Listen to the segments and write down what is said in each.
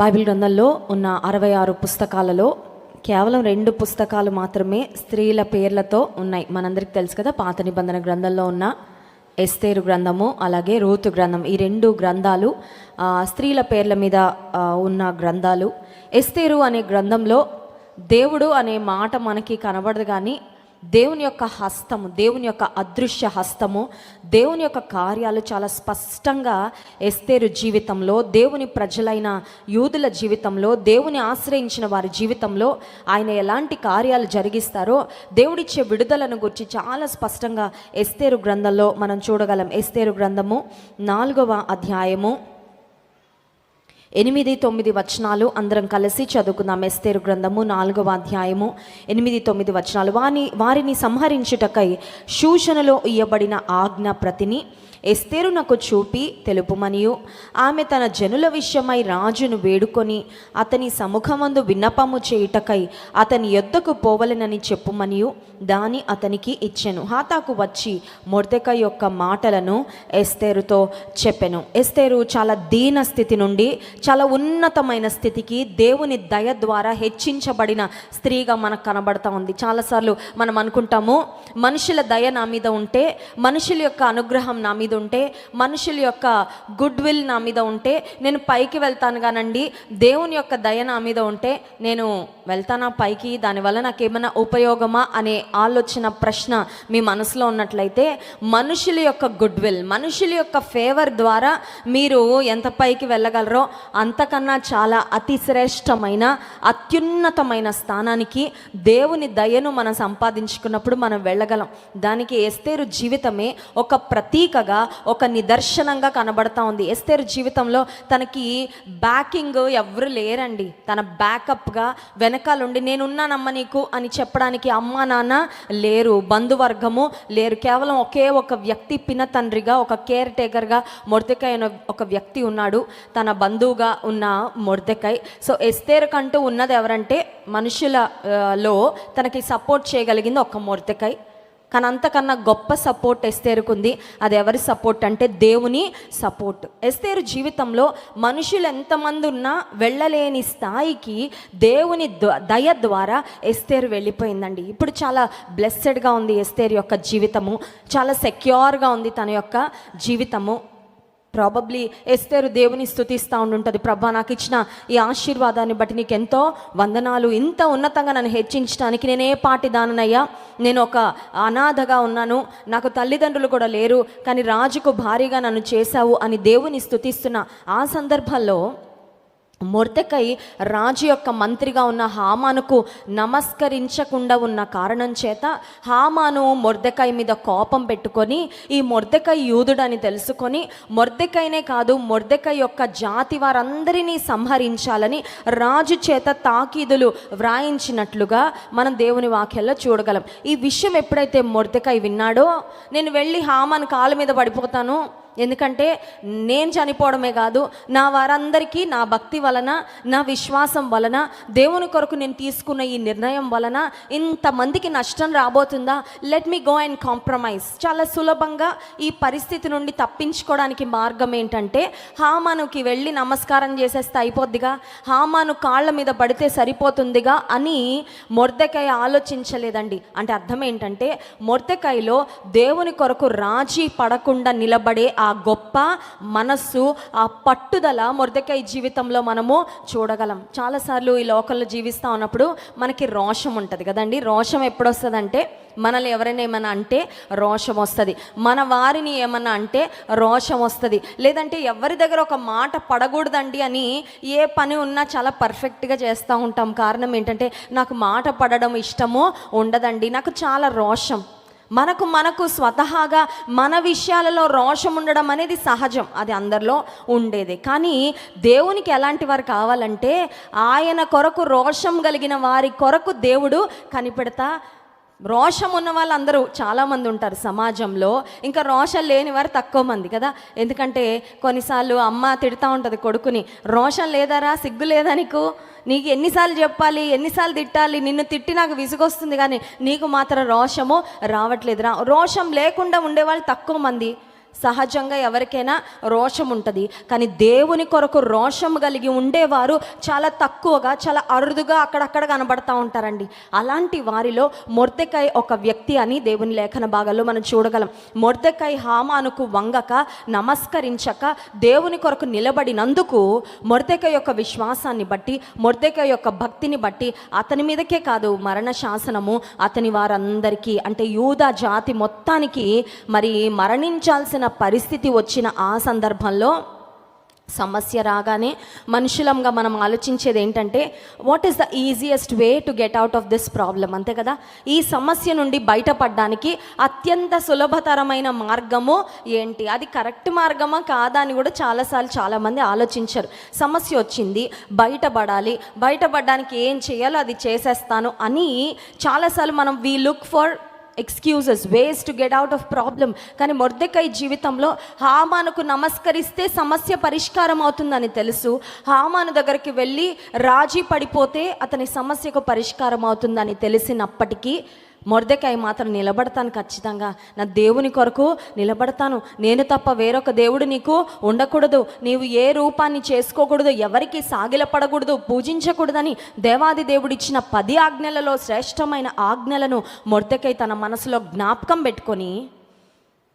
Bible గ్రంథంలో ఉన్న అరవై ఆరు పుస్తకాలలో కేవలం రెండు పుస్తకాలు మాత్రమే స్త్రీల పేర్లతో ఉన్నాయి. మనందరికి తెలుసు కదా పాత నిబంధన గ్రంథంలో ఉన్న ఎస్తేరు గ్రంథము అలాగే రూతు గ్రంథం. ఈ రెండు గ్రంథాలు స్త్రీల పేర్ల మీద ఉన్న గ్రంథాలు. ఎస్తేరు అనే గ్రంథంలో దేవుడు అనే మాట మనకి కనబడదు కానీ దేవుని యొక్క హస్తము దేవుని యొక్క అదృశ్య హస్తము దేవుని యొక్క కార్యాలు చాలా స్పష్టంగా ఎస్తేరు జీవితంలో దేవుని ప్రజలైన యూదుల జీవితంలో దేవుని ఆశ్రయించిన వారి జీవితంలో ఆయన ఎలాంటి కార్యాలు జరిగిస్తారో దేవుడిచ్చే విడుదలను గురించి చాలా స్పష్టంగా ఎస్తేరు గ్రంథంలో మనం చూడగలం. ఎస్తేరు గ్రంథము నాలుగవ అధ్యాయము. ఎనిమిది తొమ్మిది వచనాలు అందరం కలిసి చదువుకుందాం. ఎస్తేరు గ్రంథము నాలుగవ అధ్యాయము ఎనిమిది తొమ్మిది వచనాలు. వాని వారిని సంహరించుటకై సూచనలో ఇయ్యబడిన ఆజ్ఞ ప్రతిని ఎస్తేరు నాకు చూపి తెలుపుమనియు. ఆమె తన జనుల విషయమై రాజును వేడుకొని అతని సముఖమందు విన్నపము చేయుటకై అతని యొద్దకు పోవలెనని చెప్పుమనియు. దాని అతనికి ఇచ్చెను. హాతాకు వచ్చి మొర్దెక యొక్క మాటలను ఎస్తేరుతో చెప్పెను. ఎస్తేరు చాలా దీన స్థితి నుండి చాలా ఉన్నతమైన స్థితికి దేవుని దయ ద్వారా హెచ్చించబడిన స్త్రీగా మనకు కనబడతా ఉంది. చాలాసార్లు మనం అనుకుంటాము మనుషుల దయ నా మీద ఉంటే మనుషుల యొక్క అనుగ్రహం నా మీద ఉంటే మనుషుల యొక్క గుడ్ విల్ నా మీద ఉంటే నేను పైకి వెళ్తాను కానండి దేవుని యొక్క దయ నా మీద ఉంటే నేను వెళ్తానా పైకి? దానివల్ల నాకు ఏమైనా ఉపయోగమా? అనే ఆలోచన ప్రశ్న మీ మనసులో ఉన్నట్లయితే మనుషుల యొక్క గుడ్ విల్ మనుషుల యొక్క ఫేవర్ ద్వారా మీరు ఎంత పైకి వెళ్ళగలరో అంతకన్నా చాలా అతి శ్రేష్టమైన అత్యున్నతమైన స్థానానికి దేవుని దయను మనం సంపాదించుకున్నప్పుడు మనం వెళ్ళగలం. దానికి ఎస్తేరు జీవితమే ఒక ప్రతీకగా ఒక నిదర్శనంగా కనబడతా ఉంది. ఎస్తేరు జీవితంలో తనకి బ్యాకింగ్ ఎవరు లేరండి. తన బ్యాకప్గా వెనకాలండి నేనున్నానమ్మ నీకు అని చెప్పడానికి అమ్మ నాన్న లేరు. బంధువర్గము లేరు. కేవలం ఒకే ఒక వ్యక్తి పిన తండ్రిగా ఒక కేర్ టేకర్గా మొర్దెకాయ అనే ఒక వ్యక్తి ఉన్నాడు. తన బంధువుగా ఉన్న మొర్దెకాయ్ సో ఎస్తేరు కంటూ ఉన్నది ఎవరంటే మనుషుల లో తనకి సపోర్ట్ చేయగలిగింది ఒక మొర్దెకాయ్ కానీ అంతకన్నా గొప్ప సపోర్ట్ ఎస్తేరుకుంది అది ఎవరి సపోర్ట్ అంటే దేవుని సపోర్ట్. ఎస్తేరు జీవితంలో మనుషులు ఎంతమంది ఉన్నా వెళ్ళలేని స్థాయికి దేవుని ద- దయ ద్వారా ఎస్తేరు వెళ్ళిపోయిందండి. ఇప్పుడు చాలా బ్లెస్సెడ్గా ఉంది ఎస్తేరు యొక్క జీవితము. చాలా సెక్యూర్గా ఉంది తన యొక్క జీవితము. ప్రాబబ్లీ ఎస్తేరు దేవుని స్థుతిస్తూ ఉండుంటుంది. ప్రభా నాకు ఇచ్చిన ఈ ఆశీర్వాదాన్ని బట్టి నీకు ఎంతో వందనాలు. ఇంత ఉన్నతంగా నన్ను హెచ్చించడానికి నేనే పాటి దాననయ్యా నేను ఒక అనాథగా ఉన్నాను. నాకు తల్లిదండ్రులు కూడా లేరు. కానీ రాజుకు భారీగా నన్ను చేశావు అని దేవుని స్థుతిస్తున్న ఆ సందర్భంలో మొర్తకై రాజు యొక్క మంత్రిగా ఉన్న హామానుకు నమస్కరించకుండా ఉన్న కారణం చేత హామాను మొర్దకాయ మీద కోపం పెట్టుకొని ఈ మొర్దకాయ యూదుడని తెలుసుకొని మొర్దకాయనే కాదు మొర్దకాయ యొక్క జాతి వారందరినీ సంహరించాలని రాజు చేత తాకీదులు వ్రాయించినట్లుగా మనం దేవుని వాక్యాల్లో చూడగలం. ఈ విషయం ఎప్పుడైతే మొర్దకాయ విన్నాడో నేను వెళ్ళి హామాను కాళ్ళ మీద పడిపోతాను ఎందుకంటే నేను చనిపోవడమే కాదు నా వారందరికీ నా భక్తి వలన నా విశ్వాసం వలన దేవుని కొరకు నేను తీసుకున్న ఈ నిర్ణయం వలన ఇంతమందికి నష్టం రాబోతుందా? Let me go and compromise చాలా సులభంగా ఈ పరిస్థితి నుండి తప్పించుకోవడానికి మార్గం ఏంటంటే హామానుకి వెళ్ళి నమస్కారం చేసేస్తే అయిపోద్దిగా హామాను కాళ్ళ మీద పడితే సరిపోతుందిగా అని మొర్దకాయ ఆలోచించలేదండి. అంటే అర్థం ఏంటంటే మొర్దకాయలో దేవుని కొరకు రాజీ పడకుండా నిలబడే ఆ ఆ గొప్ప మనస్సు ఆ పట్టుదల మొర్దెకాయ జీవితంలో మనము చూడగలం. చాలాసార్లు ఈ లోకల్లో జీవిస్తూ ఉన్నప్పుడు మనకి రోషం ఉంటుంది కదండి. రోషం ఎప్పుడు వస్తుందంటే మనల్ని ఎవరైనా ఏమన్నా అంటే రోషం వస్తుంది. మన వారిని ఏమన్నా అంటే రోషం వస్తుంది. లేదంటే ఎవరి దగ్గర ఒక మాట పడకూడదండి అని ఏ పని ఉన్నా చాలా పర్ఫెక్ట్గా చేస్తూ ఉంటాం. కారణం ఏంటంటే నాకు మాట పడడం ఇష్టము ఉండదండి. నాకు చాలా రోషం. మనకు మనకు స్వతహాగా మన విషయాలలో రోషం ఉండడం అనేది సహజం. అది అందరిలో ఉండేది. కానీ దేవునికి ఎలాంటి వారు కావాలంటే ఆయన కొరకు రోషం కలిగిన వారి కొరకు దేవుడు కనిపెడతా రోషం ఉన్న వాళ్ళందరూ చాలామంది ఉంటారు సమాజంలో. ఇంకా రోషం లేని వారు తక్కువ మంది కదా. ఎందుకంటే కొన్నిసార్లు అమ్మ తిడతా ఉంటుంది కొడుకుని రోషం లేదారా సిగ్గు లేదా నీకు? నీకు ఎన్నిసార్లు చెప్పాలి ఎన్నిసార్లు తిట్టాలి నిన్ను తిట్టి నాకు విసుగొస్తుంది కానీ నీకు మాత్రం రోషము రావట్లేదురా. రోషం లేకుండా ఉండేవాళ్ళు తక్కువ మంది. సహజంగా ఎవరికైనా రోషం ఉంటుంది. కానీ దేవుని కొరకు రోషం కలిగి ఉండేవారు చాలా తక్కువగా చాలా అరుదుగా అక్కడక్కడ కనబడతా ఉంటారండి. అలాంటి వారిలో మొర్దెకాయ్ ఒక వ్యక్తి అని దేవుని లేఖన భాగాల్లో మనం చూడగలం. మొర్దెకాయ్ హామానుకు వంగక నమస్కరించక దేవుని కొరకు నిలబడినందుకు మొర్దెకాయ్ యొక్క విశ్వాసాన్ని బట్టి మొర్దెకాయ్ యొక్క భక్తిని బట్టి అతని మీదకే కాదు మరణ శాసనము అతని వారందరికీ అంటే యూదా జాతి మొత్తానికి మరి మరణించాల్సిన పరిస్థితి వచ్చిన ఆ సందర్భంలో సమస్య రాగానే మనుషులంగా మనం ఆలోచించేది ఏంటంటే what is the easiest way to get out of this problem అంతే కదా? ఈ సమస్య నుండి బయటపడడానికి అత్యంత సులభతరమైన మార్గము ఏంటి? అది కరెక్ట్ మార్గమా కాదా అని కూడా చాలాసార్లు చాలామంది ఆలోచించారు. సమస్య వచ్చింది బయటపడాలి బయటపడడానికి ఏం చేయాలో అది చేసేస్తాను అని చాలాసార్లు మనం we look for excuses ways to get out of problem కానీ మొర్దెకాయ జీవితంలో హామానుకు నమస్కరిస్తే సమస్య పరిష్కారం అవుతుందని తెలుసు. హామాను దగ్గరికి వెళ్ళి రాజీ పడిపోతే అతని సమస్యకు పరిష్కారం అవుతుందని తెలిసినప్పటికీ మొర్దెకాయ మాత్రం నిలబడతాను ఖచ్చితంగా. నా దేవుని కొరకు నిలబడతాను. నేను తప్ప వేరొక దేవుడు నీకు ఉండకూడదు. నీవు ఏ రూపాన్ని చేసుకోకూడదు ఎవరికి సాగిలపడకూడదు పూజించకూడదని దేవాది దేవుడిచ్చిన పది ఆజ్ఞలలో శ్రేష్టమైన ఆజ్ఞలను మొర్దెకై తన మనసులో జ్ఞాపకం పెట్టుకొని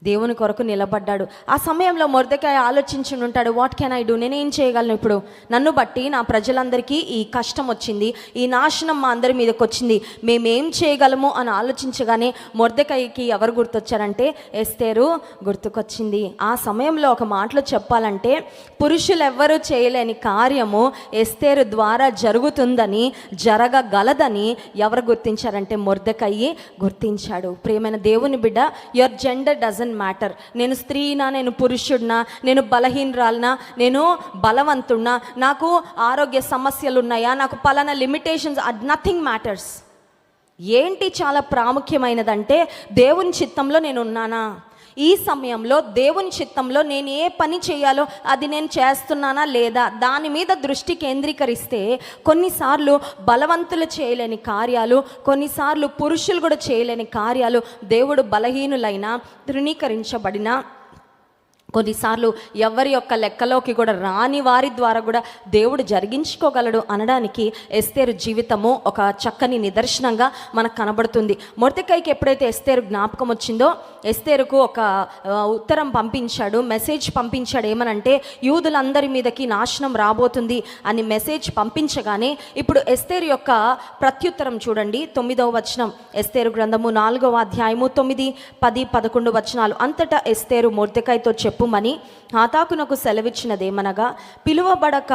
దేవుని కొరకు నిలబడ్డాడు. ఆ సమయంలో మొరదకాయ ఆలోచించి ఉంటాడు వాట్ కెన్ ఐ డూ నేనేం చేయగలను ఇప్పుడు? నన్ను బట్టి నా ప్రజలందరికీ ఈ కష్టం వచ్చింది ఈ నాశనం మా అందరి మీదకి వచ్చింది. మేమేం చేయగలము? అని ఆలోచించగానే మొరదకాయకి ఎవరు గుర్తొచ్చారంటే ఎస్తేరు గుర్తుకొచ్చింది. ఆ సమయంలో ఒక మాటలో చెప్పాలంటే పురుషులు ఎవ్వరూ చేయలేని కార్యము ఎస్తేరు ద్వారా జరుగుతుందని జరగగలదని ఎవరు గుర్తించారంటే మొర్దకయ్యి గుర్తించాడు. ప్రియమైన దేవుని బిడ్డ యువర్ జెండర్ డజన్ మ్యాటర్ నేను స్త్రీనా నేను పురుషుడినా నేను బలహీనరాలనా నేను బలవంతుడినా నాకు ఆరోగ్య సమస్యలు ఉన్నాయా నాకు పలానా లిమిటేషన్స్ నథింగ్ మ్యాటర్స్ ఏంటి చాలా ప్రాముఖ్యమైనదంటే దేవుని చిత్తంలో నేను ఉన్నానా ఈ సమయంలో దేవుని చిత్తంలో నేను ఏ పని చేయాలో అది నేను చేస్తున్నానా లేదా దాని మీద దృష్టి కేంద్రీకరిస్తే కొన్నిసార్లు బలవంతులు చేయలేని కార్యాలు కొన్నిసార్లు పురుషులు కూడా చేయలేని కార్యాలు దేవుడు బలహీనులైన తృణీకరించబడిన కొన్నిసార్లు ఎవరి యొక్క లెక్కలోకి కూడా రాని వారి ద్వారా కూడా దేవుడు జరిగించుకోగలడు అనడానికి ఎస్తేరు జీవితము ఒక చక్కని నిదర్శనంగా మనకు కనబడుతుంది. మొరతికాయకి ఎప్పుడైతే ఎస్తేరు జ్ఞాపకం వచ్చిందో ఎస్తేరుకు ఒక ఉత్తరం పంపించాడు మెసేజ్ పంపించాడు ఏమనంటే యూదులందరి మీదకి నాశనం రాబోతుంది అని మెసేజ్ పంపించగానే ఇప్పుడు ఎస్తేరు యొక్క ప్రత్యుత్తరం చూడండి తొమ్మిదవ వచనం ఎస్తేరు గ్రంథము నాలుగవ అధ్యాయము తొమ్మిది పది పదకొండు వచనాలు. అంతటా ఎస్తేరు మొర్దెకాయతో చెప్పుమని హాతాకునకు సెలవిచ్చినదేమనగా పిలువబడక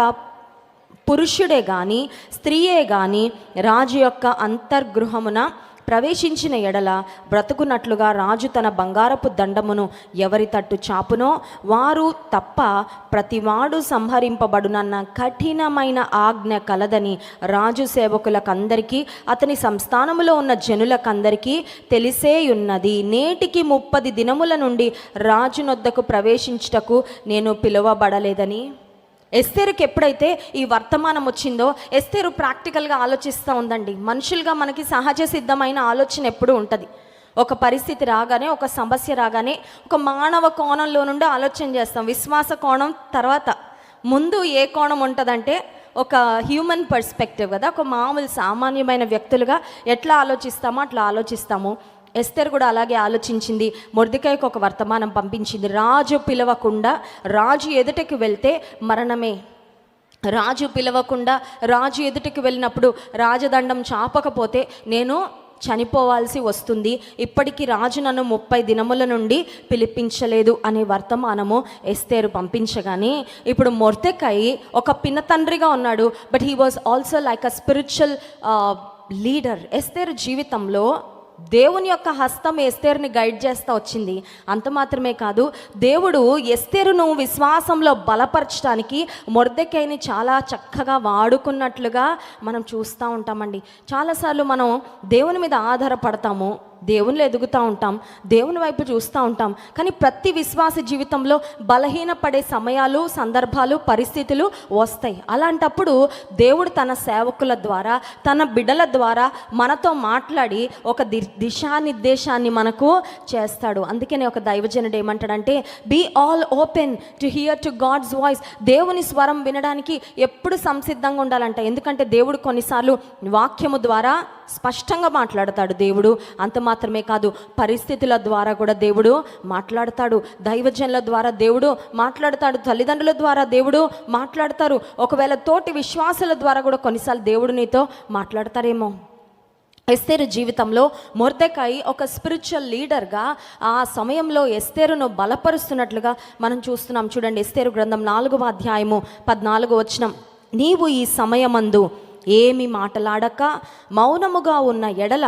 పురుషుడే గాని స్త్రీయే గాని రాజు యొక్క అంతర్గృహమున ప్రవేశించిన ఎడల బ్రతుకున్నట్లుగా రాజు తన బంగారపు దండమును ఎవరి తట్టు చాపునో వారు తప్ప ప్రతివాడు సంహరింపబడునన్న కఠినమైన ఆజ్ఞ కలదని రాజు సేవకులకందరికీ అతని సంస్థానములో ఉన్న జనులకందరికీ తెలిసే ఉన్నది నేటికి ముప్పది దినముల నుండి రాజునొద్దకు ప్రవేశించుటకు నేను పిలువబడలేదని ఎస్తేరుకి ఎప్పుడైతే ఈ వర్తమానం వచ్చిందో ఎస్తేరు ప్రాక్టికల్గా ఆలోచిస్తూ ఉందండి. మనుషులుగా మనకి సహజ సిద్ధమైన ఆలోచన ఎప్పుడు ఉంటుంది. ఒక పరిస్థితి రాగానే ఒక సమస్య రాగానే ఒక మానవ కోణంలో నుండి ఆలోచన చేస్తాం. విశ్వాస కోణం తర్వాత. ముందు ఏ కోణం ఉంటుందంటే ఒక హ్యూమన్ పర్స్పెక్టివ్ కదా ఒక మామూలు సామాన్యమైన వ్యక్తులుగా ఎట్లా ఆలోచిస్తామో అట్లా ఆలోచిస్తాము. ఎస్తేర్ కూడా అలాగే ఆలోచించింది. మొర్దికాయకు ఒక వర్తమానం పంపించింది. రాజు పిలవకుండా రాజు ఎదుటకి వెళ్తే మరణమే. రాజు పిలవకుండా రాజు ఎదుటికి వెళ్ళినప్పుడు రాజదండం చాపకపోతే నేను చనిపోవాల్సి వస్తుంది. ఇప్పటికీ రాజు నన్ను ముప్పై దినముల నుండి పిలిపించలేదు అనే వర్తమానము ఎస్తేరు పంపించగానే ఇప్పుడు మొర్తెకాయి ఒక పిన్న తండ్రిగా ఉన్నాడు. But he was also like a spiritual leader Esther జీవితంలో దేవుని యొక్క హస్తం ఎస్తేరుని గైడ్ చేస్తూ వచ్చింది. అంత మాత్రమే కాదు దేవుడు ఎస్తేరును విశ్వాసంలో బలపరచడానికి మొర్దెకైని చాలా చక్కగా వాడుకున్నట్లుగా మనం చూస్తూ ఉంటామండి. చాలాసార్లు మనం దేవుని మీద ఆధారపడతాము. దేవునిలో ఎదుగుతూ ఉంటాం దేవుని వైపు చూస్తూ ఉంటాం. కానీ ప్రతి విశ్వాస జీవితంలో బలహీనపడే సమయాలు సందర్భాలు పరిస్థితులు వస్తాయి. అలాంటప్పుడు దేవుడు తన సేవకుల ద్వారా తన బిడల ద్వారా మనతో మాట్లాడి ఒక ది దిశానిర్దేశాన్ని మనకు చేస్తాడు. అందుకనే ఒక దైవజనుడు ఏమంటాడంటే be all open to hear to God's voice దేవుని స్వరం వినడానికి ఎప్పుడు సంసిద్ధంగా ఉండాలంట. ఎందుకంటే దేవుడు కొన్నిసార్లు వాక్యము ద్వారా స్పష్టంగా మాట్లాడతాడు దేవుడు. అంత మాత్రమే కాదు పరిస్థితుల ద్వారా కూడా దేవుడు మాట్లాడతాడు. దైవజనుల ద్వారా దేవుడు మాట్లాడతాడు. తల్లిదండ్రుల ద్వారా దేవుడు మాట్లాడతారు. ఒకవేళ తోటి విశ్వాసాల ద్వారా కూడా కొన్నిసార్లు దేవుడు నీతో మాట్లాడతారేమో. ఎస్తేరు జీవితంలో మొర్దెకాయి ఒక స్పిరిచువల్ లీడర్గా ఆ సమయంలో ఎస్తేరును బలపరుస్తున్నట్లుగా మనం చూస్తున్నాం. చూడండి ఎస్తేరు గ్రంథం నాలుగవ అధ్యాయము పద్నాలుగు వచనం. నీవు ఈ సమయమందు ఏమి మాటలాడక మౌనముగా ఉన్న ఎడల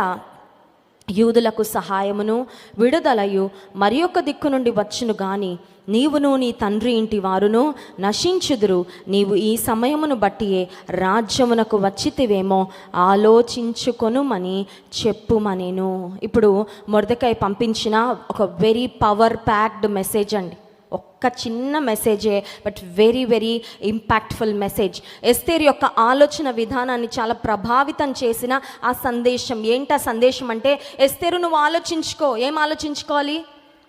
యూదులకు సహాయమును విడుదలయు. మరి ఒక దిక్కు నుండి వచ్చును గాని నీవును నీ తండ్రి ఇంటి వారును నశించుదురు. నీవు ఈ సమయమును బట్టియే రాజ్యమునకు వచ్చితివేమో. ఆలోచించుకొనుమని చెప్పుమనేను. ఇప్పుడు మొరదకాయ పంపించిన ఒక వెరీ పవర్ ప్యాక్డ్ మెసేజ్ అండి. ఒక్క చిన్న మెసేజే but very very impactful message Esther యొక్క ఆలోచన విధానాన్ని చాలా ప్రభావితం చేసిన ఆ సందేశం. ఏంటి ఆ సందేశం అంటే ఎస్తేరు నువ్వు ఆలోచించుకో. ఏం ఆలోచించుకోవాలి?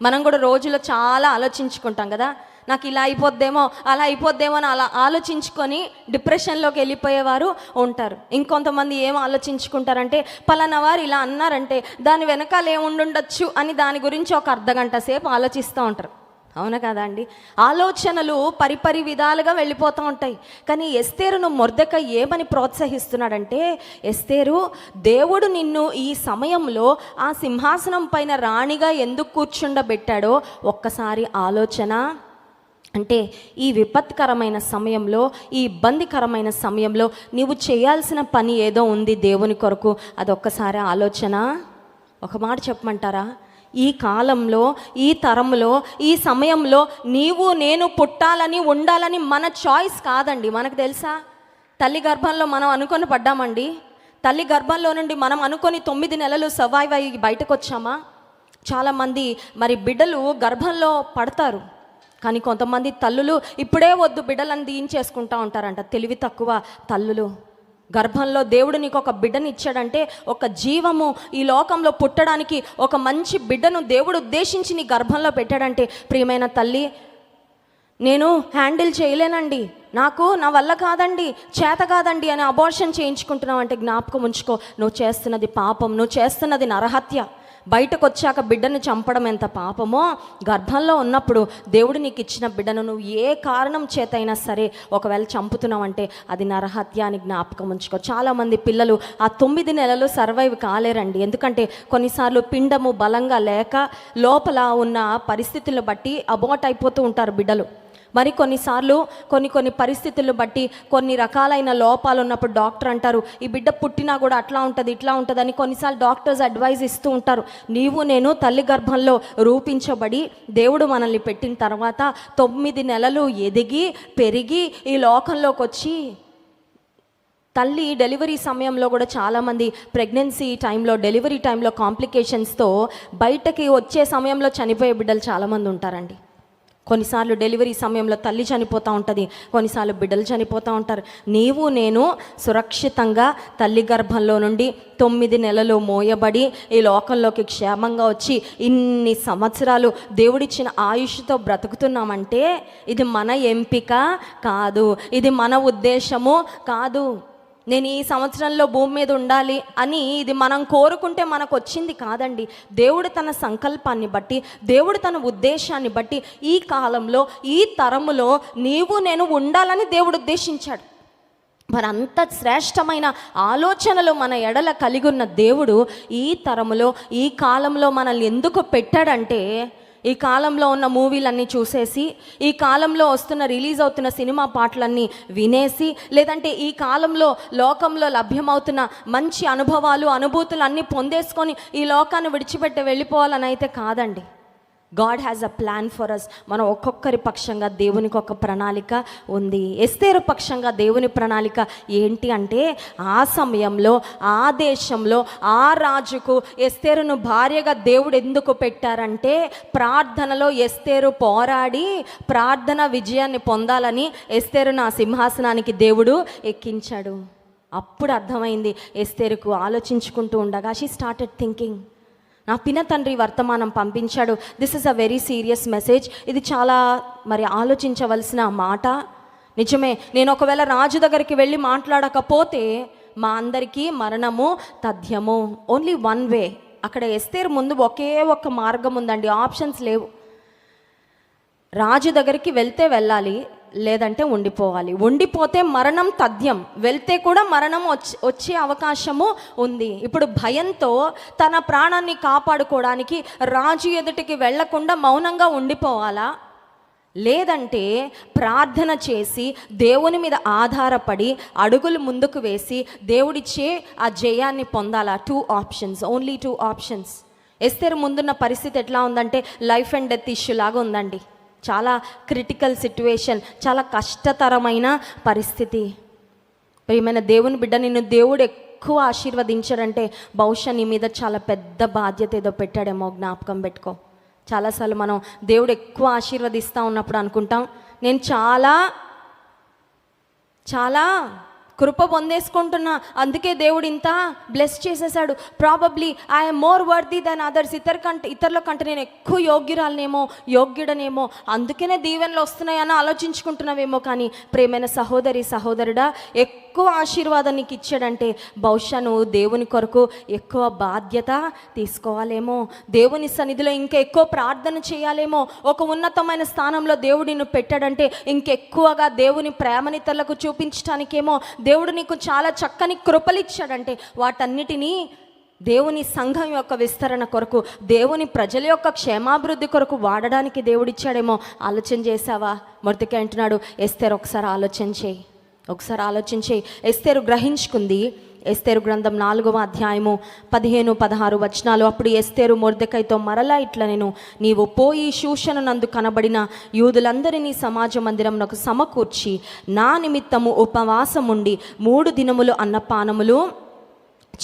మనం కూడా రోజులో చాలా ఆలోచించుకుంటాం కదా. నాకు ఇలా అయిపోద్దేమో అలా అయిపోద్దేమో అని అలా ఆలోచించుకొని డిప్రెషన్లోకి వెళ్ళిపోయేవారు ఉంటారు. ఇంకొంతమంది ఏం ఆలోచించుకుంటారంటే పలానా వారు ఇలా అన్నారంటే దాని వెనకాల ఏముండుండొచ్చు అని దాని గురించి ఒక అర్ధగంట సేపు ఆలోచిస్తూ ఉంటారు. అవునా కదా అండి? ఆలోచనలు పరిపరి విధాలుగా వెళ్ళిపోతూ ఉంటాయి. కానీ ఎస్తేరును మొర్దక ఏమని ప్రోత్సహిస్తున్నాడంటే ఎస్తేరు దేవుడు నిన్ను ఈ సమయంలో ఆ సింహాసనం పైన రాణిగా ఎందుకు కూర్చుండబెట్టాడో ఒక్కసారి ఆలోచన. అంటే ఈ విపత్కరమైన సమయంలో ఈ ఇబ్బందికరమైన సమయంలో నీవు చేయాల్సిన పని ఏదో ఉంది దేవుని కొరకు. అదొక్కసారి ఆలోచన. ఒక మాట చెప్పమంటారా? ఈ కాలంలో ఈ తరంలో ఈ సమయంలో నీవు నేను పుట్టాలని ఉండాలని మన చాయిస్ కాదండి. మనకు తెలుసా? తల్లి గర్భంలో మనం అనుకొని పడ్డామండి. తల్లి గర్భంలో నుండి మనం అనుకొని తొమ్మిది నెలలు సర్వైవ్ అయ్యి బయటకు వచ్చామా చాలామంది మరి బిడ్డలు గర్భంలో పడతారు. కానీ కొంతమంది తల్లులు ఇప్పుడే వద్దు బిడ్డలను దీయించేసుకుంటా ఉంటారంట. తెలివి తక్కువ తల్లులు. గర్భంలో దేవుడు నీకు ఒక బిడ్డని ఇచ్చాడంటే ఒక జీవము ఈ లోకంలో పుట్టడానికి ఒక మంచి బిడ్డను దేవుడు ఉద్దేశించి నీ గర్భంలో పెట్టాడంటే ప్రియమైన తల్లి నేను హ్యాండిల్ చేయలేనండి. నాకు నా వల్ల కాదండి చేత కాదండి అని అబార్షన్ చేయించుకుంటున్నావు అంటే జ్ఞాపకం ఉంచుకో. నువ్వు చేస్తున్నది పాపం నువ్వు చేస్తున్నది నరహత్య. బయటకు వచ్చాక బిడ్డను చంపడం ఎంత పాపమో? గర్భంలో ఉన్నప్పుడు దేవుడు నీకు ఇచ్చిన బిడ్డను నువ్వు ఏ కారణం చేతైనా సరే ఒకవేళ చంపుతున్నావంటే అది నరహత్య అని జ్ఞాపకం ఉంచుకో. చాలామంది పిల్లలు ఆ తొమ్మిది నెలలు సర్వైవ్ కాలేరండి. ఎందుకంటే కొన్నిసార్లు పిండము బలంగా లేక లోపల ఉన్న పరిస్థితులను బట్టి అబోట్ అయిపోతూ ఉంటారు బిడ్డలు. మరి కొన్నిసార్లు కొన్ని కొన్ని పరిస్థితులను బట్టి కొన్ని రకాలైన లోపాలు ఉన్నప్పుడు డాక్టర్ అంటారు ఈ బిడ్డ పుట్టినా కూడా అట్లా ఉంటుంది ఇట్లా ఉంటుంది అని కొన్నిసార్లు డాక్టర్స్ అడ్వైజ్ ఇస్తూ ఉంటారు. నీవు నేను తల్లి గర్భంలో రూపించబడి దేవుడు మనల్ని పెట్టిన తర్వాత తొమ్మిది నెలలు ఎదిగి పెరిగి ఈ లోకంలోకి వచ్చి తల్లి డెలివరీ సమయంలో కూడా చాలామంది ప్రెగ్నెన్సీ టైంలో డెలివరీ టైంలో కాంప్లికేషన్స్తో బయటకి వచ్చే సమయంలో చనిపోయే బిడ్డలు చాలామంది ఉంటారండి. కొన్నిసార్లు డెలివరీ సమయంలో తల్లి చనిపోతూ ఉంటుంది కొన్నిసార్లు బిడ్డలు చనిపోతూ ఉంటారు. నీవు నేను సురక్షితంగా తల్లి గర్భంలో నుండి తొమ్మిది నెలలు మోయబడి ఈ లోకంలోకి క్షేమంగా వచ్చి ఇన్ని సంవత్సరాలు దేవుడిచ్చిన ఆయుష్తో బ్రతుకుతున్నామంటే ఇది మన ఎంపిక కాదు. ఇది మన ఉద్దేశము కాదు. నేను ఈ సంవత్సరంలో భూమి మీద ఉండాలి అని ఇది మనం కోరుకుంటే మనకు వచ్చింది కాదండి. దేవుడు తన సంకల్పాన్ని బట్టి దేవుడు తన ఉద్దేశాన్ని బట్టి ఈ కాలంలో ఈ తరములో నీవు నేను ఉండాలని దేవుడు ఉద్దేశించాడు. మరి అంత శ్రేష్టమైన ఆలోచనలు మన ఎడల కలిగి ఉన్న దేవుడు ఈ తరములో ఈ కాలంలో మనల్ని ఎందుకు పెట్టాడంటే ఈ కాలంలో ఉన్న మూవీలన్నీ చూసేసి ఈ కాలంలో వస్తున్న రిలీజ్ అవుతున్న సినిమా పాటలన్నీ వినేసి లేదంటే ఈ కాలంలో లోకంలో లభ్యమవుతున్న మంచి అనుభవాలు అనుభూతులు అన్నీ పొందేసుకొని ఈ లోకాన్ని విడిచిపెట్టి వెళ్ళిపోవాలని అయితే కాదండి. God has a plan for us మనం ఒక్కొక్కరి పక్షంగా దేవునికి ఒక ప్రణాళిక ఉంది. ఎస్తేరు పక్షంగా దేవుని ప్రణాళిక ఏంటి అంటే ఆ సమయంలో ఆ దేశంలో ఆ రాజుకు ఎస్తేరును భార్యగా దేవుడు ఎందుకు పెట్టారంటే ప్రార్థనలో ఎస్తేరు పోరాడి ప్రార్థన విజయాన్ని పొందాలని ఎస్తేరును ఆ సింహాసనానికి దేవుడు ఎక్కించాడు. అప్పుడు అర్థమైంది ఎస్తేరుకు ఆలోచించుకుంటూ ఉండగా షీ స్టార్టెడ్ థింకింగ్ నా పిన తండ్రి వర్తమానం పంపించాడు. This is a very serious message ఇది చాలా మరి ఆలోచించవలసిన మాట. నిజమే నేను ఒకవేళ రాజు దగ్గరికి వెళ్ళి మాట్లాడకపోతే మా అందరికీ మరణము తథ్యము. ఓన్లీ వన్ వే అక్కడ ఎస్తేర్ ముందు ఒకే ఒక్క మార్గం ఉందండి. ఆప్షన్స్ లేవు. రాజు దగ్గరికి వెళ్తే వెళ్ళాలి. లేదంటే ఉండిపోవాలి. ఉండిపోతే మరణం తథ్యం. వెళ్తే కూడా మరణం వచ్చి వచ్చే అవకాశము ఉంది. ఇప్పుడు భయంతో తన ప్రాణాన్ని కాపాడుకోవడానికి రాజు ఎదుటికి వెళ్ళకుండా మౌనంగా ఉండిపోవాలా? లేదంటే ప్రార్థన చేసి దేవుని మీద ఆధారపడి అడుగులు ముందుకు వేసి దేవుడిచ్చే ఆ జయాన్ని పొందాలా? Two options only two options Esther ముందున్న పరిస్థితి ఎట్లా ఉందంటే లైఫ్ అండ్ డెత్ ఇష్యూ లాగా ఉందండి. చాలా క్రిటికల్ సిట్యువేషన్ చాలా కష్టతరమైన పరిస్థితి. ప్రియమైన దేవుని బిడ్డ నిన్ను దేవుడు ఎక్కువ ఆశీర్వదించాడంటే బహుశా నీ మీద చాలా పెద్ద బాధ్యత ఏదో పెట్టాడేమో జ్ఞాపకం పెట్టుకో. చాలాసార్లు మనం దేవుడు ఎక్కువ ఆశీర్వదిస్తూ ఉన్నప్పుడు అనుకుంటాం నేను చాలా చాలా కృప పొందేసుకుంటున్నా. అందుకే దేవుడు ఇంత బ్లెస్ చేసేసాడు. Probably I'm more worthy than others ఇతర కంటే ఇతరుల కంటే నేను ఎక్కువ యోగ్యురాలనేమో యోగ్యుడనేమో. అందుకనే దీవెనలు వస్తున్నాయని ఆలోచించుకుంటున్నావేమో కానీ ప్రేమైన సహోదరి సహోదరుడా ఎక్కువ ఆశీర్వాదం నీకు ఇచ్చాడంటే బహుశా నువ్వు దేవుని కొరకు ఎక్కువ బాధ్యత తీసుకోవాలేమో. దేవుని సన్నిధిలో ఇంకా ఎక్కువ ప్రార్థన చేయాలేమో. ఒక ఉన్నతమైన స్థానంలో దేవుడు నిన్ను పెట్టాడంటే ఇంకెక్కువగా దేవుని ప్రేమనితరులకు చూపించడానికేమో దేవుడు నీకు చాలా చక్కని కృపలిచ్చాడంటే వాటన్నిటినీ దేవుని సంఘం యొక్క విస్తరణ కొరకు దేవుని ప్రజల యొక్క క్షేమాభివృద్ధి కొరకు వాడడానికి దేవుడిచ్చాడేమో. ఆలోచన చేసావా మొదటికి అంటున్నాడు. ఎస్తేరు ఒకసారి ఆలోచన చేయి. ఒకసారి ఆలోచించి ఎస్తేరు గ్రహించుకుంది ఎస్తేరు గ్రంథం నాలుగవ అధ్యాయము పదిహేను పదహారు వచనాలు. అప్పుడు ఎస్తేరు మొర్దకైతో మరలా ఇట్లా నేను నీవు పోయి శూషణ నందు కనబడిన యూదులందరినీ సమాజ మందిరంనకు సమకూర్చి నా నిమిత్తము ఉపవాసముండి మూడు దినములు అన్నపానములు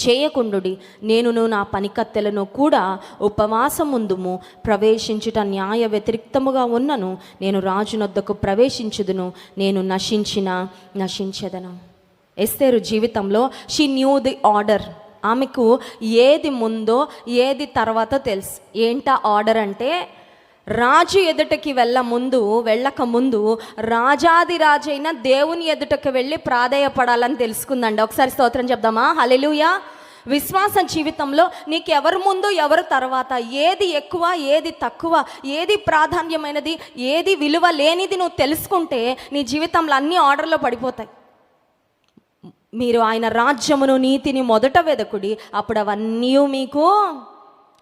చేయకుండుడి. నేనును నా పనికత్తెలను కూడా ఉపవాసముందుము. ప్రవేశించుట న్యాయ వ్యతిరిక్తముగా ఉన్నను. నేను రాజునొద్దకు ప్రవేశించుదును. నేను నశించిన నశించదను. ఎస్తేరు జీవితంలో షీ న్యూ ది ఆర్డర్ ఆమెకు ఏది ముందో ఏది తర్వాత తెలుసు. ఏంటా ఆర్డర్ అంటే రాజు ఎదుటకి వెళ్ళ ముందు వెళ్ళక ముందు రాజాది రాజైన దేవుని ఎదుటకి వెళ్ళి ప్రాధేయపడాలని తెలుసుకుందండి. ఒకసారి స్తోత్రం చెప్దామా? హలెలుయా విశ్వాస జీవితంలో నీకు ఎవరు ముందు ఎవరు తర్వాత? ఏది ఎక్కువ ఏది తక్కువ? ఏది ప్రాధాన్యమైనది? ఏది విలువ లేనిది నువ్వు తెలుసుకుంటే నీ జీవితంలో అన్ని ఆర్డర్లో పడిపోతాయి. మీరు ఆయన రాజ్యమును నీతిని మొదట వెదకుడి అప్పుడు అవన్నీ మీకు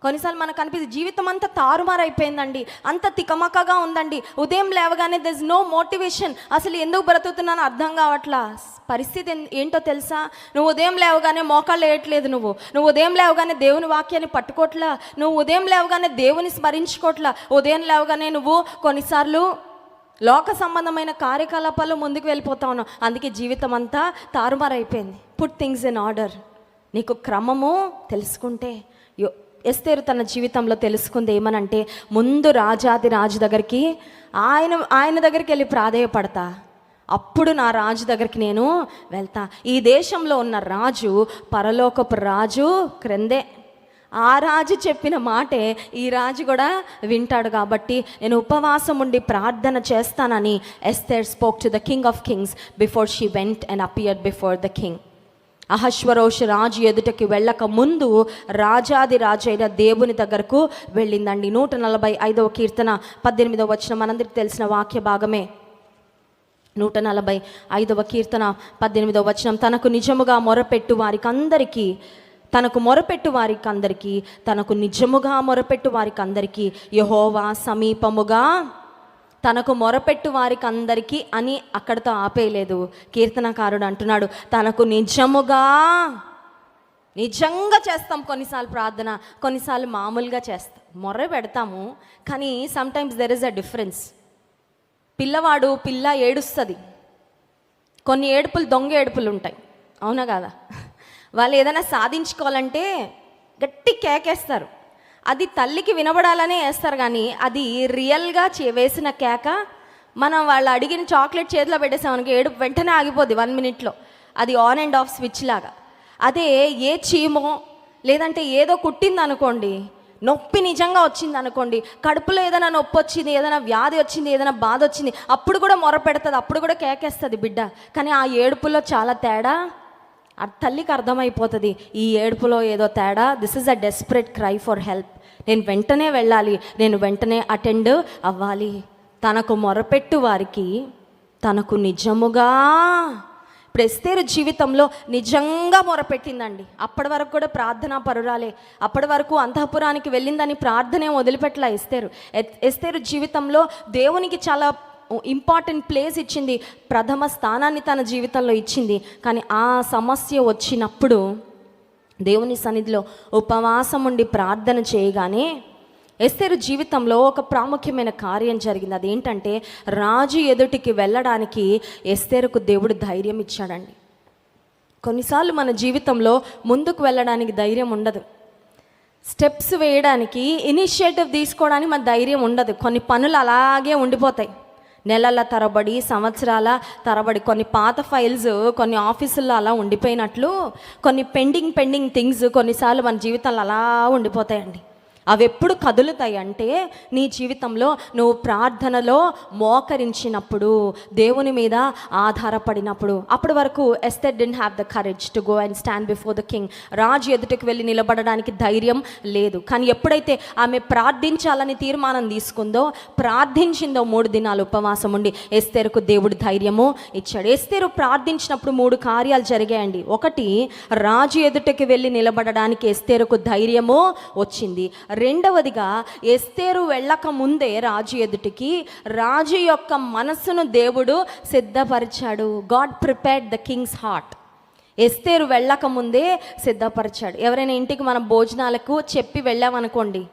కొన్నిసార్లు మనకు అనిపిస్తుంది జీవితం అంతా తారుమారైపోయిందండి అంత తికమకగా ఉందండి ఉదయం లేవగానే దెస్ నో మోటివేషన్ అసలు ఎందుకు బ్రతుకుతున్నాను అర్థం కావట్లా? పరిస్థితి ఏంటో తెలుసా? నువ్వు ఉదయం లేవగానే మోకాళ్ళు వేయట్లేదు నువ్వు నువ్వు ఉదయం లేవగానే దేవుని వాక్యాన్ని పట్టుకోట్లా నువ్వు ఉదయం లేవగానే దేవుని స్మరించుకోట్లా ఉదయం లేవగానే నువ్వు కొన్నిసార్లు లోక సంబంధమైన కార్యకలాపాలు ముందుకు వెళ్ళిపోతా ఉన్నావు. అందుకే జీవితం అంతా తారుమారైపోయింది. పుట్ థింగ్స్ ఇన్ ఆర్డర్ నీకు క్రమము తెలుసుకుంటే యో ఎస్తేరు తన జీవితంలో తెలుసుకుంది ఏమనంటే ముందు రాజాది రాజు దగ్గరికి ఆయన ఆయన దగ్గరికి వెళ్ళి ప్రాధేయపడతా. అప్పుడు నా రాజు దగ్గరికి నేను వెళ్తా. ఈ దేశంలో ఉన్న రాజు పరలోకపు రాజు క్రిందే. ఆ రాజు చెప్పిన మాటే ఈ రాజు కూడా వింటాడు కాబట్టి నేను ఉపవాసం ఉండి ప్రార్థన చేస్తానని Esther spoke to the king of kings before she went and appeared before the king. Ahasuerus రాజు ఎదుటకి వెళ్ళక ముందు రాజాది రాజైన దేవుని దగ్గరకు వెళ్ళిందండి. నూట నలభై ఐదవ కీర్తన పద్దెనిమిదవ వచ్చిన మనందరికి తెలిసిన వాక్య భాగమే. నూట నలభై ఐదవ కీర్తన పద్దెనిమిదవ వచనం తనకు నిజముగా మొరపెట్టు వారికి అందరికీ తనకు మొరపెట్టు వారికి అందరికీ తనకు నిజముగా మొరపెట్టు వారికి అందరికీ యహోవా సమీపముగా తనకు మొరపెట్టు వారికి అందరికీ అని అక్కడితో ఆపేయలేదు. కీర్తనకారుడు అంటున్నాడు తనకు నిజముగా నిజంగా చేస్తాం కొన్నిసార్లు ప్రార్థన కొన్నిసార్లు మామూలుగా చేస్తాం. మొర్ర పెడతాము కానీ sometimes there is a difference పిల్లవాడు పిల్ల ఏడుస్తుంది. కొన్ని ఏడుపులు దొంగ ఏడుపులు ఉంటాయి. అవునా కదా? వాళ్ళు ఏదైనా సాధించుకోవాలంటే గట్టి కేకేస్తారు. అది తల్లికి వినబడాలనే వేస్తారు కానీ అది రియల్గా చే వేసిన కేక మనం వాళ్ళు అడిగిన చాక్లెట్ చేతిలో పెట్టేసామనుకో ఏడుపు వెంటనే ఆగిపోద్ది వన్ మినిట్లో. అది ఆన్ అండ్ ఆఫ్ స్విచ్ లాగా. అదే ఏ చీమో లేదంటే ఏదో కుట్టింది అనుకోండి నొప్పి నిజంగా వచ్చింది అనుకోండి కడుపులో ఏదైనా నొప్పి వచ్చింది ఏదైనా వ్యాధి వచ్చింది ఏదైనా బాధ వచ్చింది అప్పుడు కూడా మొర పెడుతుంది అప్పుడు కూడా కేకేస్తుంది బిడ్డ. కానీ ఆ ఏడుపులో చాలా తేడా తల్లికి అర్థమైపోతుంది ఈ ఏడుపులో ఏదో తేడా this is a desperate cry for help నేను వెంటనే వెళ్ళాలి నేను వెంటనే అటెండ్ అవ్వాలి. తనకు మొరపెట్టు వారికి తనకు నిజముగా ఇప్పుడు ఎస్తేరు జీవితంలో నిజంగా మొరపెట్టిందండి. అప్పటి వరకు కూడా ప్రార్థనా పరురాలే. అప్పటి వరకు అంతఃపురానికి వెళ్ళిందని ప్రార్థనే వదిలిపెట్టలా ఎస్తేరు. ఎస్తేరు జీవితంలో దేవునికి చాలా ఇంపార్టెంట్ ప్లేస్ ఇచ్చింది ప్రథమ స్థానాన్ని తన జీవితంలో ఇచ్చింది. కానీ ఆ సమస్య వచ్చినప్పుడు దేవుని సన్నిధిలో ఉపవాసం ఉండి ప్రార్థన చేయగానే ఎస్తేరు జీవితంలో ఒక ప్రాముఖ్యమైన కార్యం జరిగింది. అదేంటంటే రాజు ఎదుటికి వెళ్ళడానికి ఎస్తేరుకు దేవుడు ధైర్యం ఇచ్చాడండి. కొన్నిసార్లు మన జీవితంలో ముందుకు వెళ్ళడానికి ధైర్యం ఉండదు. స్టెప్స్ వేయడానికి ఇనిషియేటివ్ తీసుకోవడానికి మన ధైర్యం ఉండదు. కొన్ని పనులు అలాగే ఉండిపోతాయి. నెలల తరబడి సంవత్సరాల తరబడి కొన్ని పాత ఫైల్స్ కొన్ని ఆఫీసుల్లో అలా ఉండిపోయినట్లు కొన్ని పెండింగ్ పెండింగ్ థింగ్స్ కొన్నిసార్లు మన జీవితంలో అలా ఉండిపోతాయండి. అవి ఎప్పుడు కదులుతాయి అంటే నీ జీవితంలో నువ్వు ప్రార్థనలో మోకరించినప్పుడు దేవుని మీద ఆధారపడినప్పుడు అప్పటి వరకు Esther didn't have the courage to go and stand before the king రాజు ఎదుటికి వెళ్ళి నిలబడడానికి ధైర్యం లేదు. కానీ ఎప్పుడైతే ఆమె ప్రార్థించాలని తీర్మానం తీసుకుందో ప్రార్థించిందో మూడు దినాలు ఉపవాసం ఉండి ఎస్తేరుకు దేవుడు ధైర్యము ఇచ్చాడు. ఎస్తేరు ప్రార్థించినప్పుడు మూడు కార్యాలు జరిగాయండి. ఒకటి రాజు ఎదుటికి వెళ్ళి నిలబడడానికి ఎస్తేరుకు ధైర్యము వచ్చింది. రెండవదిగా ఎస్తేరు వెళ్ళక ముందే రాజు ఎదుటికి రాజు యొక్క మనస్సును దేవుడు సిద్ధపరిచాడు. God prepared the king's heart Esther వెళ్ళక ముందే సిద్ధపరిచాడు. ఎవరైనా ఇంటికి మనం భోజనాలకు చెప్పి వెళ్ళామనుకోండి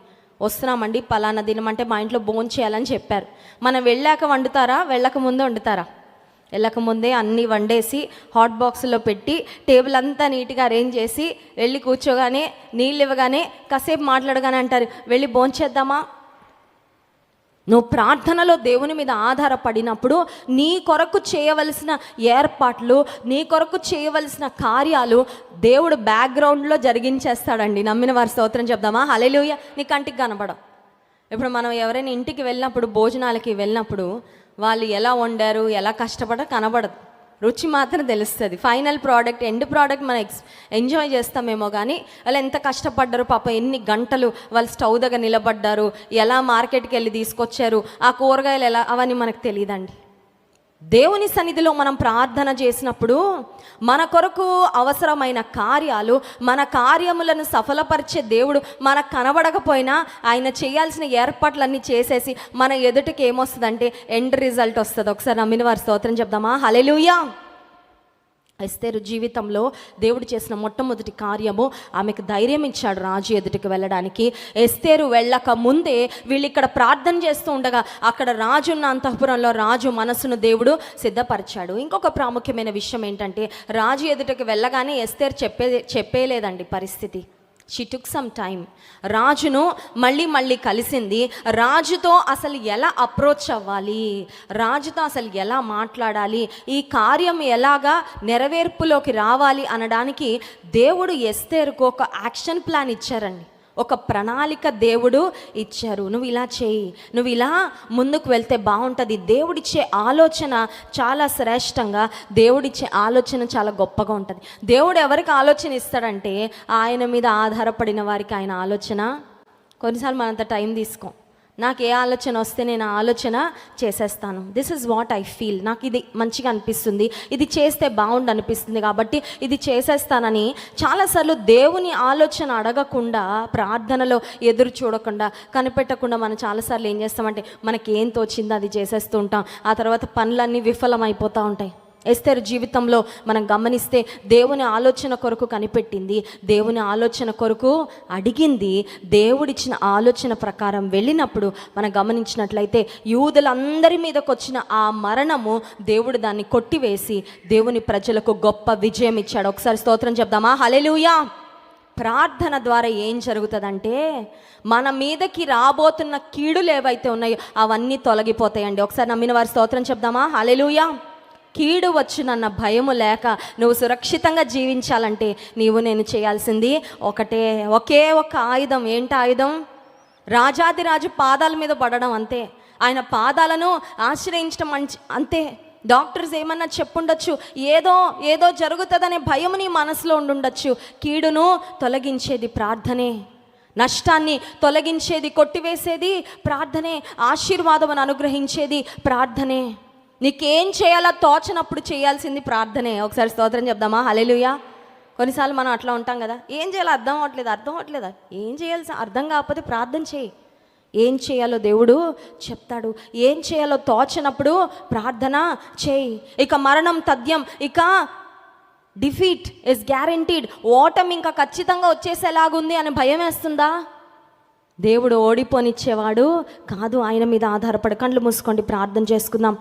వస్తున్నామండి పలానా దినం అంటే మా ఇంట్లో భోజనం చేయాలని చెప్పారు. మనం వెళ్ళాక వండుతారా? వెళ్ళక ముందే వండుతారా? వెళ్ళకముందే అన్నీ వండేసి హాట్ బాక్స్లో పెట్టి టేబుల్ అంతా నీట్గా అరేంజ్ చేసి వెళ్ళి కూర్చోగానే నీళ్ళు ఇవ్వగానే కాసేపు మాట్లాడగానే అంటారు వెళ్ళి భోంచేద్దామా? నువ్వు ప్రార్థనలో దేవుని మీద ఆధారపడినప్పుడు నీ కొరకు చేయవలసిన ఏర్పాట్లు నీ కొరకు చేయవలసిన కార్యాలు దేవుడు బ్యాక్గ్రౌండ్లో జరిగించేస్తాడండి. నమ్మిన వారి స్తోత్రం చెప్దామా? హలెలుయ నీ కంటికి కనపడం ఇప్పుడు మనం ఎవరైనా ఇంటికి వెళ్ళినప్పుడు భోజనాలకి వెళ్ళినప్పుడు వాళ్ళు ఎలా వండారు ఎలా కష్టపడ కనబడదు. రుచి మాత్రం తెలుస్తుంది. ఫైనల్ ప్రోడక్ట్ ఎండ్ ప్రోడక్ట్ మనం ఎక్స్ ఎంజాయ్ చేస్తామేమో కానీ వాళ్ళు ఎంత కష్టపడ్డారు పాప ఎన్ని గంటలు వాళ్ళు స్టవ్ దగ్గర నిలబడ్డారు ఎలా మార్కెట్కి వెళ్ళి తీసుకొచ్చారు ఆ కూరగాయలు ఎలా అవన్నీ మనకు తెలియదండి. దేవుని సన్నిధిలో మనం ప్రార్థన చేసినప్పుడు మన కొరకు అవసరమైన కార్యాలు మన కార్యములను సఫలపరిచే దేవుడు మనకు కనబడకపోయినా ఆయన చేయాల్సిన ఏర్పాట్లన్నీ చేసేసి మన ఎదుటికి ఏమొస్తుందంటే ఎండ్ రిజల్ట్ వస్తుంది. ఒకసారి నమ్మిన వారి స్తోత్రం చెప్దామా? హలెలుయా ఎస్తేరు జీవితంలో దేవుడు చేసిన మొట్టమొదటి కార్యము ఆమెకు ధైర్యం ఇచ్చాడు రాజు ఎదుటికి వెళ్ళడానికి. ఎస్తేరు వెళ్ళక ముందే వీళ్ళు ఇక్కడ ప్రార్థన చేస్తూ ఉండగా అక్కడ రాజు ఉన్న అంతఃపురంలో రాజు మనసును దేవుడు సిద్ధపరిచాడు. ఇంకొక ప్రాముఖ్యమైన విషయం ఏంటంటే రాజు ఎదుటికి వెళ్ళగానే ఎస్తేరు చెప్పే చెప్పేలేదండి పరిస్థితి. షీ టుక్ సమ్ టైం రాజును మళ్ళీ మళ్ళీ కలిసింది. రాజుతో అసలు ఎలా అప్రోచ్ అవ్వాలి? రాజుతో అసలు ఎలా మాట్లాడాలి? ఈ కార్యం ఎలాగా నెరవేర్పులోకి రావాలి అనడానికి దేవుడు ఎస్తేరుకు ఒక యాక్షన్ ప్లాన్ ఇచ్చారండి. ఒక ప్రణాళిక దేవుడు ఇచ్చారు. నువ్వు ఇలా చేయి. నువ్వు ఇలా ముందుకు వెళ్తే బాగుంటుంది. దేవుడిచ్చే ఆలోచన చాలా శ్రేష్టంగా దేవుడిచ్చే ఆలోచన చాలా గొప్పగా ఉంటుంది. దేవుడు ఎవరికి ఆలోచన ఇస్తాడంటే ఆయన మీద ఆధారపడిన వారికి ఆయన ఆలోచన. కొన్నిసార్లు మనంత టైం తీసుకోం. నాకు ఏ ఆలోచన వస్తే నేను ఆ ఆలోచన చేసేస్తాను. This is what I feel నాకు ఇది మంచిగా అనిపిస్తుంది. ఇది చేస్తే బాగుండు అనిపిస్తుంది కాబట్టి ఇది చేసేస్తానని చాలాసార్లు దేవుని ఆలోచన అడగకుండా ప్రార్థనలో ఎదురు చూడకుండా కనిపెట్టకుండా మనం చాలాసార్లు ఏం చేస్తామంటే మనకి ఏం తోచిందో అది చేసేస్తూ ఉంటాం. ఆ తర్వాత పనులన్నీ విఫలమైపోతూ ఉంటాయి. ఎస్తేరు జీవితంలో మనం గమనిస్తే దేవుని ఆలోచన కొరకు కనిపెట్టింది దేవుని ఆలోచన కొరకు అడిగింది దేవుడిచ్చిన ఆలోచన ప్రకారం వెళ్ళినప్పుడు మనం గమనించినట్లయితే యూదులందరి మీదకు వచ్చిన ఆ మరణము దేవుడు దాన్ని కొట్టివేసి దేవుని ప్రజలకు గొప్ప విజయం ఇచ్చాడు. ఒకసారి స్తోత్రం చెప్దామా? హలెలుయా ప్రార్థన ద్వారా ఏం జరుగుతుందంటే మన మీదకి రాబోతున్న కీడులు ఏవైతే ఉన్నాయో అవన్నీ తొలగిపోతాయండి. ఒకసారి నమ్మిన వారి స్తోత్రం చెప్దామా? హలెలుయా కీడు వచ్చునన్న భయము లేక నువ్వు సురక్షితంగా జీవించాలంటే నీవు నేను చేయాల్సింది ఒకటే ఒకే ఒక ఆయుధం. ఏంటి ఆయుధం? రాజాదిరాజు పాదాల మీద పడడం అంతే. ఆయన పాదాలను ఆశ్రయించడం మంచి అంతే. డాక్టర్స్ ఏమన్నా చెప్పుండొచ్చు ఏదో ఏదో జరుగుతుందనే భయం నీ మనసులో ఉండుండొచ్చు. కీడును తొలగించేది ప్రార్థనే. నష్టాన్ని తొలగించేది కొట్టివేసేది ప్రార్థనే. ఆశీర్వాదమును అనుగ్రహించేది ప్రార్థనే. నీకేం చేయాలో తోచనప్పుడు చేయాల్సింది ప్రార్థనే. ఒకసారి స్తోత్రం చెప్దామా? హలెలుయా కొన్నిసార్లు మనం అట్లా ఉంటాం కదా. ఏం చేయాలో అర్థం అవ్వట్లేదు అర్థం అవ్వట్లేదా? ఏం చేయాల్సి అర్థం కాకపోతే ప్రార్థన చేయి. ఏం చేయాలో దేవుడు చెప్తాడు. ఏం చేయాలో తోచనప్పుడు ప్రార్థన చేయి. ఇక మరణం తథ్యం ఇక డిఫీట్ ఇస్ గ్యారంటీడ్ ఓటమి ఇంకా ఖచ్చితంగా వచ్చేసేలాగుంది అని భయం వేస్తుందా? దేవుడు ఓడిపోనిచ్చేవాడు కాదు ఆయన మీద ఆధారపడి. కళ్ళు మూసుకోండి ప్రార్థన చేసుకుందాం.